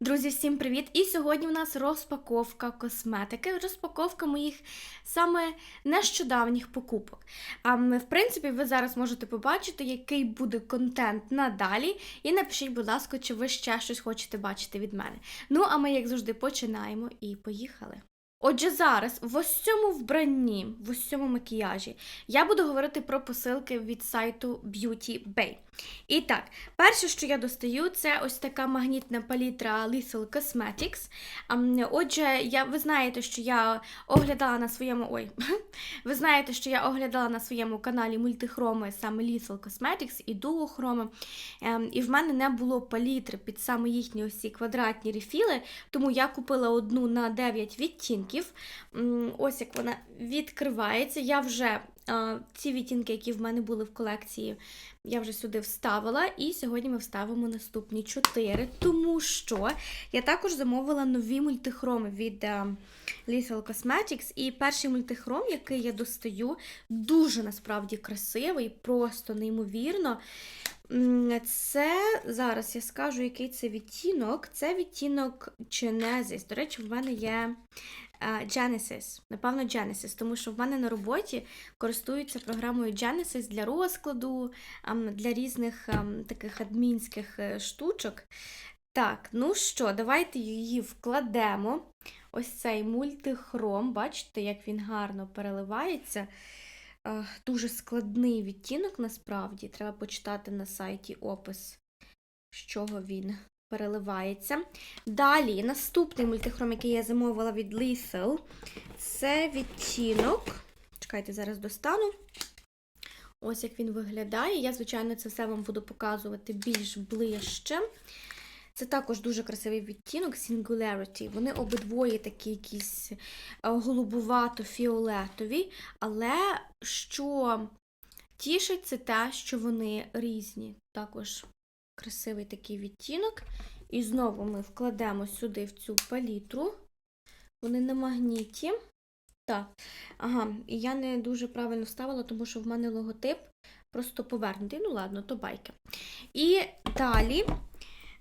Друзі, всім привіт! І сьогодні в нас розпаковка косметики, розпаковка моїх саме нещодавніх покупок. А ми, в принципі, ви зараз можете побачити, який буде контент надалі. І напишіть, будь ласка, чи ви ще щось хочете бачити від мене. Ну, а ми, як завжди, починаємо і поїхали. Отже, зараз в ось цьому вбранні, в ось цьому макіяжі, я буду говорити про посилки від сайту Beauty Bay. І так, перше, що я достаю, це ось така магнітна палітра Lethal Cosmetics. Отже, я, ви знаєте, що я оглядала на своєму. Ой, ви знаєте, що я оглядала на своєму каналі мультихроми саме Lethal Cosmetics і дуохроми. Ем, і в мене не було палітри під саме їхні ось ці квадратні рефіли, тому я купила одну на 9 відтінків. Ось як вона відкривається. Я вже ці відтінки, які в мене були в колекції, я вже сюди вставила, і сьогодні ми вставимо наступні 4, тому що я також замовила нові мультихроми від е, Lethal Cosmetics. І перший мультихром, який я достаю, дуже насправді красивий, просто неймовірно. Це зараз я скажу, який це відтінок. Це відтінок Genesis. До речі, в мене є Genesis. Напевно, Genesis, тому що в мене на роботі користуються програмою Genesis для розкладу, для різних таких адмінських е, штучок. Так, ну що, давайте її вкладемо. Ось цей мультихром. Бачите, як він гарно переливається. Е, Дуже складний відтінок насправді. Треба почитати на сайті опис, з чого він переливається. Далі, наступний мультихром, який я замовила від Lethal, це відтінок. Чекайте, зараз достану. Ось як він виглядає. Я, звичайно, це все вам буду показувати більш ближче. Це також дуже красивий відтінок Singularity. Вони обидвоє такі якісь е, голубувато-фіолетові, але що тішить, це те, що вони різні. Також красивий такий відтінок. І знову ми вкладемо сюди в цю палітру. Вони на магніті. Так, ага, і я не дуже правильно вставила, тому що в мене логотип просто повернутий. Ну, ладно, то байки. І далі.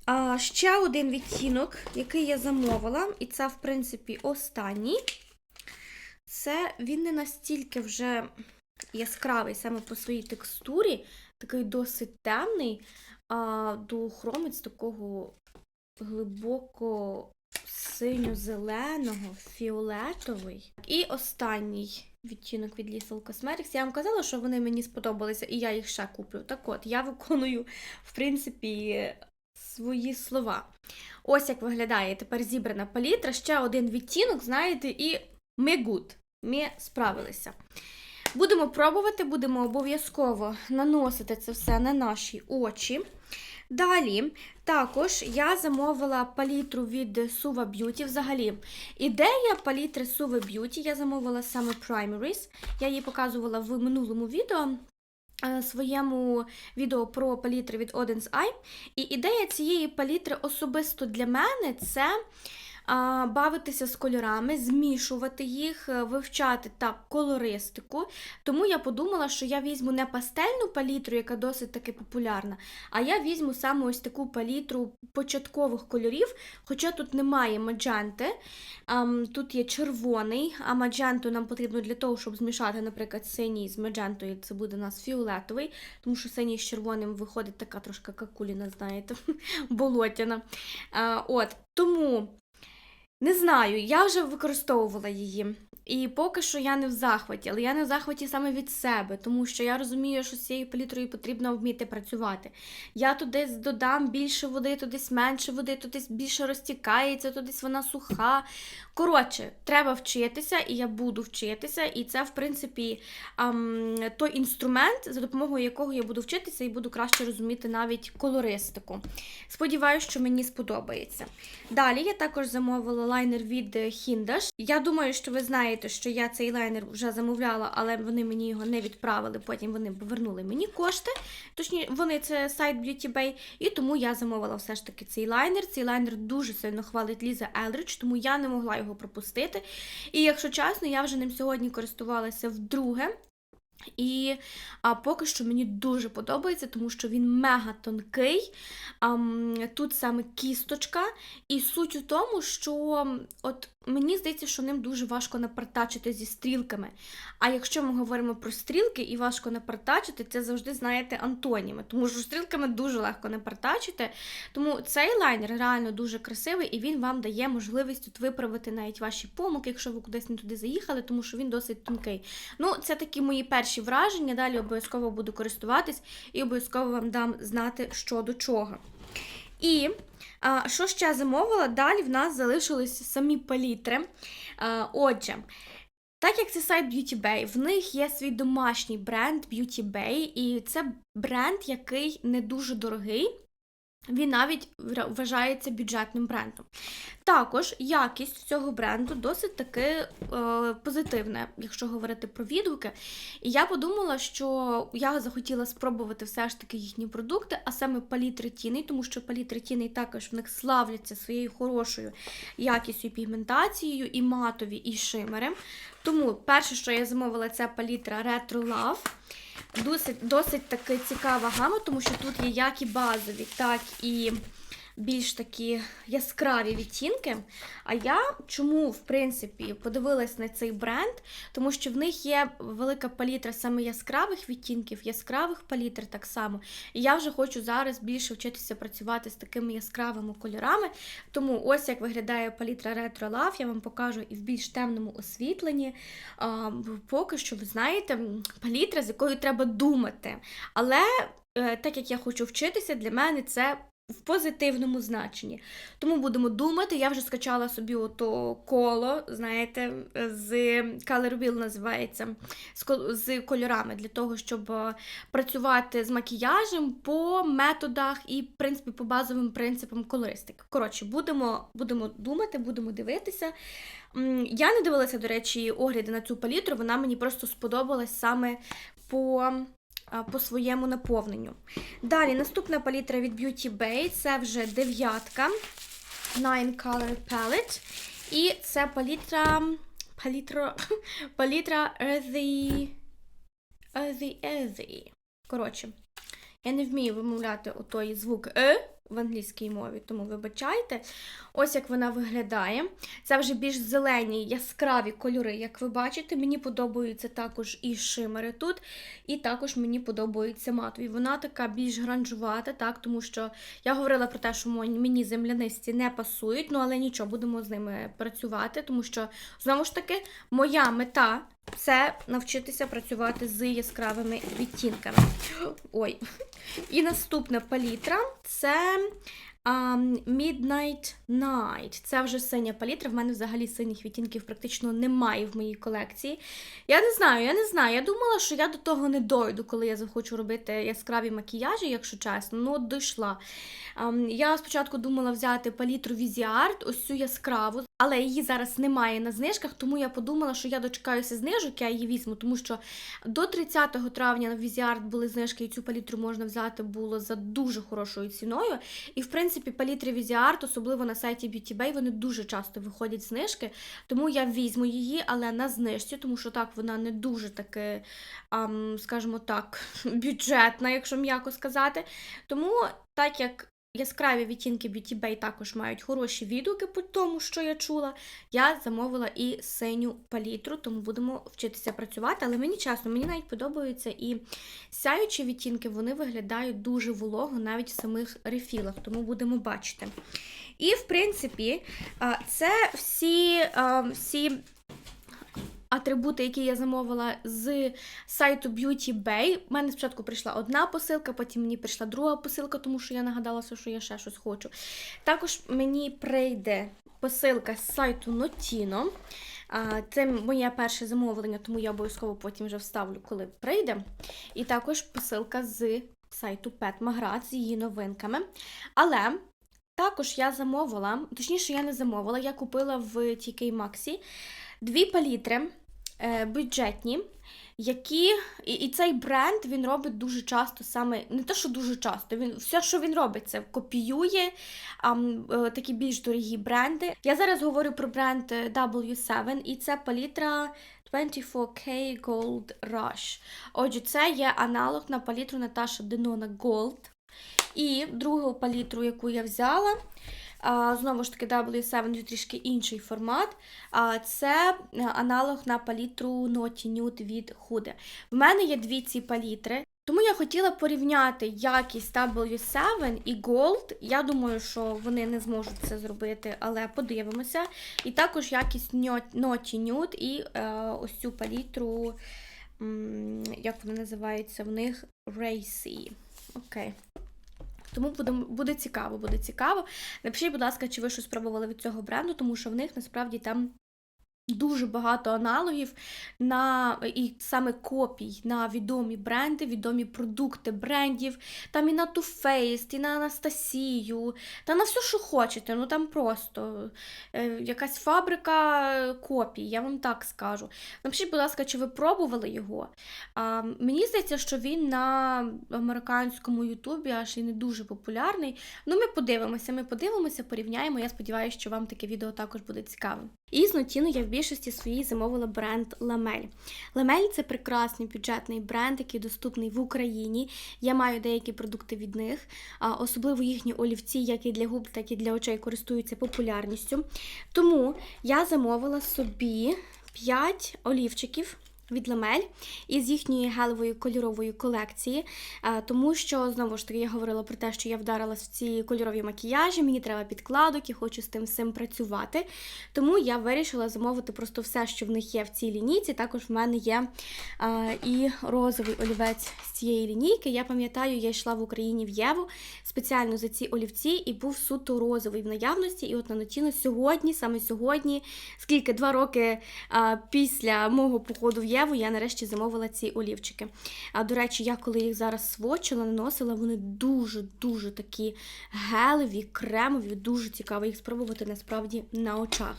А, ще один відтінок, який я замовила, і це, в принципі, останній. Це він не настільки вже яскравий саме по своїй текстурі, такий досить темний, а дуохромець такого глибоко синьо-зеленого, фіолетовий. І останній відтінок від Lethal Cosmetics. Я вам казала, що вони мені сподобалися, і я їх ще куплю. Так от, я виконую, в принципі, свої слова. Ось як виглядає тепер зібрана палітра. Ще один відтінок, знаєте, і ми good. Ми справилися. Будемо пробувати, будемо обов'язково наносити це все на наші очі. Далі, також я замовила палітру від Suva Beauty. Взагалі, ідея палітри Suva Beauty я замовила саме Primaries. Я її показувала в минулому відео. е, Своєму відео про палітри від Odin's Eye. І ідея цієї палітри особисто для мене це бавитися з кольорами, змішувати їх, е, вивчати так колористику. Тому я подумала, що я візьму не пастельну палітру, яка досить таки популярна, а я візьму саме ось таку палітру початкових кольорів, хоча тут немає мадженти. Ам, тут є червоний, а мадженту нам потрібно для того, щоб змішати, наприклад, синій з маджентою, це буде у нас фіолетовий, тому що синій з червоним виходить така трошки какуліна, знаєте, болотяна. От, тому. Не знаю, я вже використовувала її. І поки що я не в захваті, але я не в захваті саме від себе, тому що я розумію, що з цією палітрою потрібно вміти працювати. Я туди додам більше води, тудись менше води, тудись більше розтікається, тудись вона суха. Коротше, треба вчитися, і я буду вчитися. І це, в принципі, ам, той інструмент, за допомогою якого я буду вчитися і буду краще розуміти навіть колористику. Сподіваюся, що мені сподобається. Далі я також замовила лайнер від Hindash. Я думаю, що ви знаєте, що я цей лайнер вже замовляла, але вони мені його не відправили. Потім вони повернули мені кошти. Точніше, вони це сайт Beauty Bay, і тому я замовила все ж таки цей лайнер. Цей лайнер дуже сильно хвалить Ліза Елридж, тому я не могла його пропустити. І якщо чесно, я вже ним сьогодні користувалася вдруге. І а, поки що мені дуже подобається, тому що він мега тонкий. А, тут саме кісточка. І суть у тому, що от мені здається, що ним дуже важко напартачити зі стрілками. А якщо ми говоримо про стрілки і важко напартачити, це завжди, знаєте, антоніми. Тому що стрілками дуже легко напартачити. Тому цей лайнер реально дуже красивий і він вам дає можливість тут виправити навіть ваші помилки, якщо ви кудись не туди заїхали, тому що він досить тонкий. Ну, це такі мої перші враження. Далі обов'язково буду користуватись і обов'язково вам дам знати, що до чого. І а, що ще замовила? Далі в нас залишились самі палітри. А, отже, так як це сайт Beauty Bay, в них є свій домашній бренд Beauty Bay, і це бренд, який не дуже дорогий. Він навіть вважається бюджетним брендом. Також якість цього бренду досить таки е, позитивна, якщо говорити про відгуки. І я подумала, що я захотіла спробувати все ж таки їхні продукти, а саме палітри тіней, тому що палітри тіней також в них славляться своєю хорошою якістю і пігментацією, і матові, і шимерем. Тому перше, що я замовила, це палітра Retro Love. Досить досить таки цікава гама, тому що тут є як і базові, так і більш такі яскраві відтінки. А я чому, в принципі, подивилась на цей бренд, тому що в них є велика палітра саме яскравих відтінків, яскравих палітр так само. І я вже хочу зараз більше вчитися працювати з такими яскравими кольорами. Тому ось як виглядає палітра Retro Love, я вам покажу і в більш темному освітленні. А, Поки що, ви знаєте, палітра, з якою треба думати. Але. Е, так як я хочу вчитися, для мене це в позитивному значенні. Тому будемо думати. Я вже скачала собі ото коло, знаєте, з Color Wheel називається, з кольорами для того, щоб е, працювати з макіяжем по методах і, в принципі, по базовим принципам колористики. Коротше, будемо, будемо думати, будемо дивитися. Я не дивилася, до речі, огляди на цю палітру, вона мені просто сподобалась саме по по своєму наповненню. Далі наступна палітра від Beauty Bay це вже дев'ятка Nine Color Palette. І це палітра. Палітра. Палітра Earthy. Earthy Earthy. Коротше, я не вмію вимовляти отой звук Е в англійській мові, тому вибачайте. Ось як вона виглядає. Це вже більш зелені, яскраві кольори, як ви бачите. Мені подобаються також і шимери тут, і також мені подобаються матові. Вона така більш гранжувата, так, тому що я говорила про те, що мені землянисті не пасують, ну але нічого, будемо з ними працювати, тому що, знову ж таки, моя мета. Це навчитися працювати з яскравими відтінками. Ой. І наступна палітра це Midnight Night. Це вже синя палітра. В мене взагалі синіх відтінків практично немає в моїй колекції. Я не знаю, я не знаю. Я думала, що я до того не дойду, коли я захочу робити яскраві макіяжі, якщо чесно. Ну, дійшла. Um, я спочатку думала взяти палітру Viziart, ось цю яскраву, але її зараз немає на знижках, тому я подумала, що я дочекаюся знижок, я її візьму, тому що до 30 травня на Viziart були знижки, і цю палітру можна взяти було за дуже хорошою ціною. І, в принципі, принципі, палітри Візіарт, особливо на сайті Beauty Bay, вони дуже часто виходять знижки, тому я візьму її, але на знижці, тому що так вона не дуже таки, скажімо так, бюджетна, якщо м'яко сказати. Тому, так як Яскраві відтінки Beauty Bay також мають хороші відгуки по тому, що я чула. Я замовила і синю палітру, тому будемо вчитися працювати. Але мені чесно, мені навіть подобаються і сяючі відтінки, вони виглядають дуже волого навіть в самих рефілах, тому будемо бачити. І, в принципі, це всі, всі атрибути, які я замовила з сайту Beauty Bay. У мене спочатку прийшла одна посилка, потім мені прийшла друга посилка, тому що я нагадалася, що я ще щось хочу. Також мені прийде посилка з сайту Notino. Це моє перше замовлення, тому я обов'язково потім вже вставлю, коли прийде. І також посилка з сайту Pet Magrat з її новинками. Але також я замовила, точніше, я не замовила, я купила в TK Maxi Дві палітри бюджетні, які. І, і цей бренд він робить дуже часто саме, не те, що дуже часто, він все, що він робить, це копіює а, е, такі більш дорогі бренди. Я зараз говорю про бренд е, W7, і це палітра 24K Gold Rush. Отже, це є аналог на палітру Наташа Денона Gold. І другу палітру, яку я взяла, знову ж таки, W7 трішки інший формат. Це е, аналог на палітру Naughty Nude від Huda. В мене є дві ці палітри. Тому я хотіла порівняти якість W7 і Gold. Я думаю, що вони не зможуть це зробити, але подивимося. І також якість Naughty Nude і е, ось цю палітру, як вони називаються в них, Racy. Окей. Тому буде, буде цікаво, буде цікаво. Напишіть, будь ласка, чи ви щось спробували від цього бренду, тому що в них насправді там дуже багато аналогів на і саме копій на відомі бренди, відомі продукти брендів. Там і на Too Faced, і на Анастасію, та на все, що хочете. Ну там просто е, якась фабрика копій, я вам так скажу. Напишіть, будь ласка, чи ви пробували його? А, мені здається, що він на американському Ютубі аж і не дуже популярний. Ну, ми подивимося, ми подивимося, порівняємо. Я сподіваюся, що вам таке відео також буде цікавим. І з Нотіно я в більшості своїй замовила бренд Ламель. Ламель це прекрасний бюджетний бренд, який доступний в Україні. Я маю деякі продукти від них, особливо їхні олівці, як і для губ, так і для очей, користуються популярністю. Тому я замовила собі 5 олівчиків від Ламель із їхньої гелевої кольорової колекції, е, тому що знову ж таки я говорила про те, що я вдарилась в ці кольорові макіяжі, мені треба підкладок, я хочу з тим всім працювати. Тому я вирішила замовити просто все, що в них є в цій лінійці. Також в мене є е, і розовий олівець з цієї лінійки. Я пам'ятаю, я йшла в Україні в Єву спеціально за ці олівці і був суто розовий в наявності. І от на Нотіно сьогодні, саме сьогодні, скільки два роки а, після мого походу в Єву, я нарешті замовила ці олівчики. А до речі, я коли їх зараз свочила, наносила, вони дуже-дуже такі гелеві, кремові, дуже цікаво їх спробувати насправді на очах.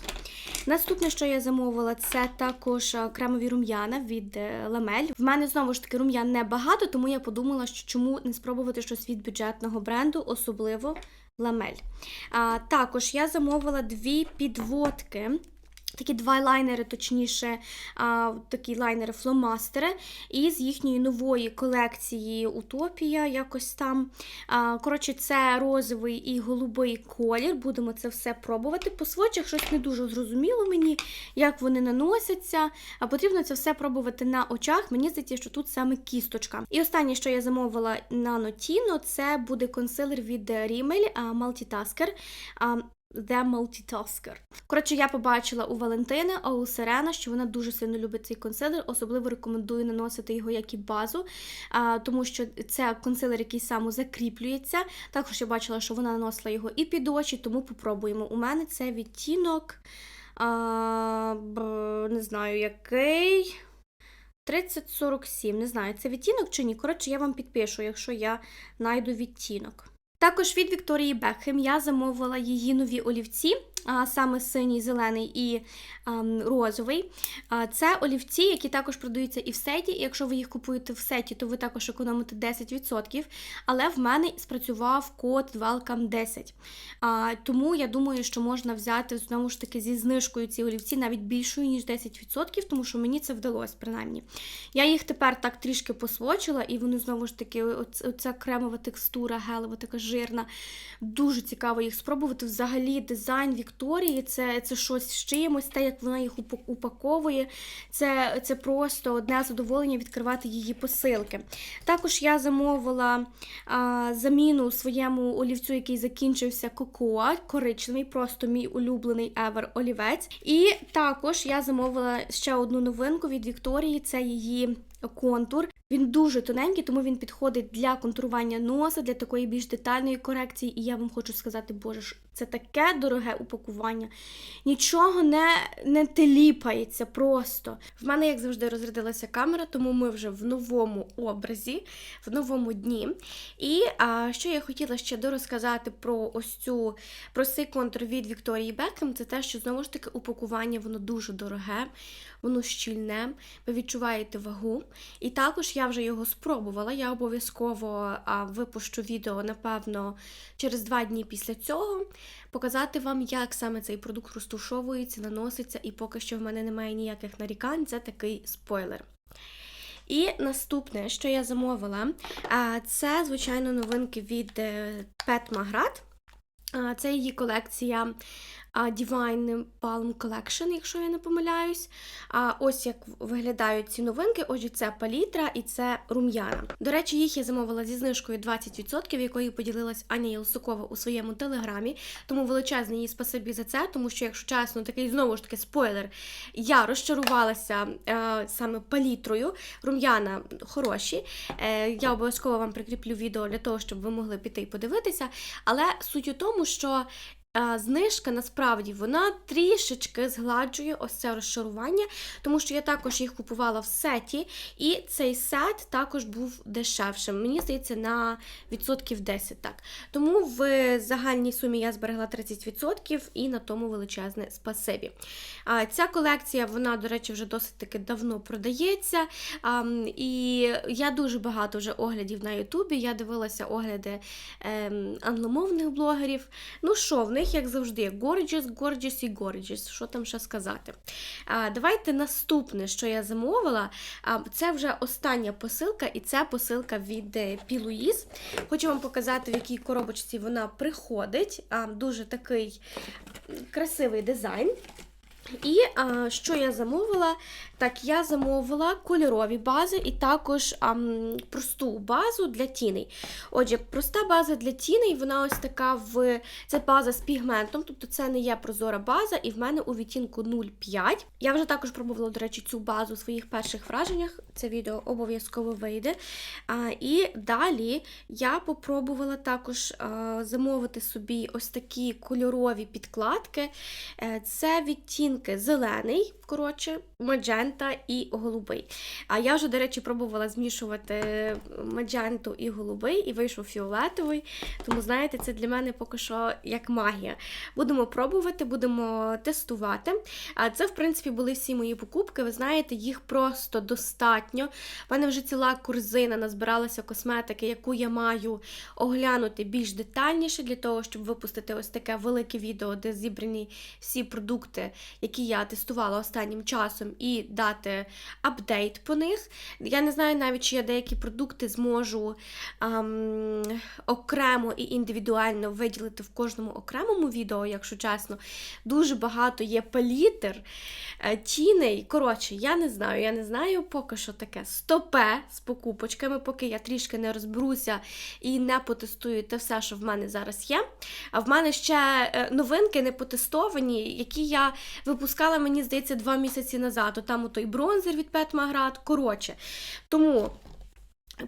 Наступне, що я замовила, це також кремові рум'яна від Ламель. В мене знову ж таки рум'ян небагато, тому я подумала, що чому не спробувати щось від бюджетного бренду, особливо Ламель. А, також я замовила дві підводки. Такі два лайнери, точніше, а, такі лайнери фломастери із їхньої нової колекції Утопія, якось там. Коротше, це розовий і голубий колір. Будемо це все пробувати. По свочах щось не дуже зрозуміло мені, як вони наносяться. А потрібно це все пробувати на очах. Мені здається, що тут саме кісточка. І останнє, що я замовила на Notino, це буде консилер від Rimmel Multitasker. The Multitasker. Коротше, я побачила у Валентини, а у Сирена, що вона дуже сильно любить цей консилер. Особливо рекомендую наносити його як і базу, а, тому що це консилер, який самозакріплюється. Також я бачила, що вона наносила його і під очі, тому попробуємо. У мене це відтінок, а, не знаю який. 3047, не знаю, це відтінок чи ні. Коротше, я вам підпишу, якщо я знайду відтінок. Також від Вікторії Бекхем я замовила її нові олівці, саме синій, зелений і ем, розовий. Це олівці, які також продаються і в сеті. Якщо ви їх купуєте в сеті, то ви також економите 10%. Але в мене спрацював код Welcome 10. А, Тому я думаю, що можна взяти знову ж таки зі знижкою ці олівці навіть більшою, ніж 10%, тому що мені це вдалося, принаймні. Я їх тепер так трішки посвочила, і вони знову ж таки, оця кремова текстура, гелева, така жирна. Дуже цікаво їх спробувати. Взагалі, дизайн Вікторії це, це щось з чимось, те, як вона їх упаковує. Це, це просто одне задоволення відкривати її посилки. Також я замовила а, заміну своєму олівцю, який закінчився Cocoa, коричневий, просто мій улюблений Ever олівець. І також я замовила ще одну новинку від Вікторії, це її контур. Він дуже тоненький, тому він підходить для контурування носа, для такої більш детальної корекції. І я вам хочу сказати, боже ж, це таке дороге упакування. Нічого не, не теліпається просто. В мене, як завжди, розрядилася камера, тому ми вже в новому образі, в новому дні. І а, що я хотіла ще дорозказати про ось цю про цей контур від Вікторії Бекем, це те, що знову ж таки упакування воно дуже дороге, воно щільне, ви відчуваєте вагу. І також я вже його спробувала. Я обов'язково випущу відео, напевно, через два дні після цього. Показати вам, як саме цей продукт розтушовується, наноситься, і поки що в мене немає ніяких нарікань, це такий спойлер. І наступне, що я замовила, це, звичайно, новинки від е, Pet Magrat. Це її колекція Divine Palm Collection, якщо я не помиляюсь. А ось як виглядають ці новинки. Отже, це палітра і це рум'яна. До речі, їх я замовила зі знижкою 20%, якою поділилась Аня Єлсукова у своєму телеграмі. Тому величезне їй спасибі за це, тому що, якщо чесно, такий знову ж таки спойлер, я розчарувалася е, саме палітрою. Рум'яна хороші. Е, я обов'язково вам прикріплю відео для того, щоб ви могли піти і подивитися. Але суть у тому, що знижка насправді вона трішечки згладжує ось це розчарування, тому що я також їх купувала в сеті, і цей сет також був дешевшим. Мені здається, на відсотків 10 так. Тому в загальній сумі я зберегла 30% і на тому величезне спасибі. Ця колекція, вона, до речі, вже досить таки давно продається. І я дуже багато вже оглядів на Ютубі. Я дивилася огляди ем, англомовних блогерів. Ну що, в них, як завжди, gorgeous, gorgeous і gorgeous. Що там ще сказати? А, давайте наступне, що я замовила. А, це вже остання посилка, і це посилка від е, P. Хочу вам показати, в якій коробочці вона приходить. А, дуже такий красивий дизайн. І а, що я замовила? Так, я замовила кольорові бази і також ам, просту базу для тіней. Отже, проста база для тіней, вона ось така в це база з пігментом, тобто це не є прозора база, і в мене у відтінку 0,5. Я вже також пробувала, до речі, цю базу у своїх перших враженнях. Це відео обов'язково вийде. А, і далі я попробувала також а, замовити собі ось такі кольорові підкладки. Е, Це відтінки зелений, коротше, маджента і голубий. А я вже, до речі, пробувала змішувати мадженту і голубий, і вийшов фіолетовий. Тому, знаєте, це для мене поки що як магія. Будемо пробувати, будемо тестувати. А це, в принципі, були всі мої покупки. Ви знаєте, їх просто достатньо. У мене вже ціла корзина назбиралася косметики, яку я маю оглянути більш детальніше для того, щоб випустити ось таке велике відео, де зібрані всі продукти, які я тестувала останнім часом, і дати апдейт по них. Я не знаю навіть, чи я деякі продукти зможу ам, окремо і індивідуально виділити в кожному окремому відео, якщо чесно. Дуже багато є палітр, е, тіней. Коротше, я не знаю, я не знаю поки що таке стопе з покупочками, поки я трішки не розберуся і не потестую те все, що в мене зараз є. А в мене ще е, новинки не потестовані, які я випускала, мені здається, два місяці назад. От Той бронзер від Петмаград. Коротше. Тому.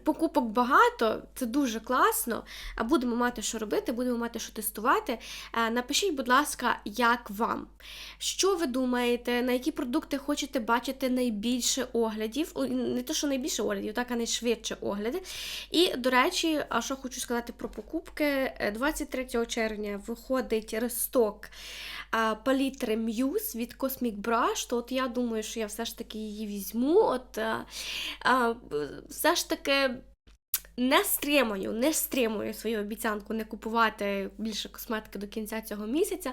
Покупок багато, це дуже класно. Будемо мати що робити, будемо мати що тестувати. Е, Напишіть, будь ласка, як вам? Що ви думаєте, на які продукти хочете бачити найбільше оглядів? Не те, що найбільше оглядів, так, а найшвидше огляди. І, до речі, а що хочу сказати про покупки, Е, 23 червня виходить ресток палітри Muse від Cosmic Brush, то от я думаю, що я все ж таки її візьму. От, а, все ж таки не стримую, не стримую свою обіцянку не купувати більше косметики до кінця цього місяця.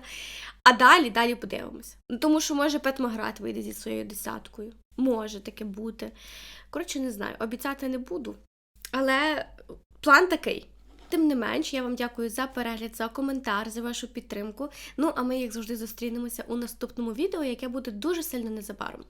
А далі, далі подивимося. Ну, Тому що може Петмаград вийде зі своєю десяткою. Може таке бути. Коротше, не знаю, обіцяти не буду. Але план такий. Тим не менш, я вам дякую за перегляд, за коментар, за вашу підтримку. Ну, а ми, як завжди, зустрінемося у наступному відео, яке буде дуже сильно незабаром.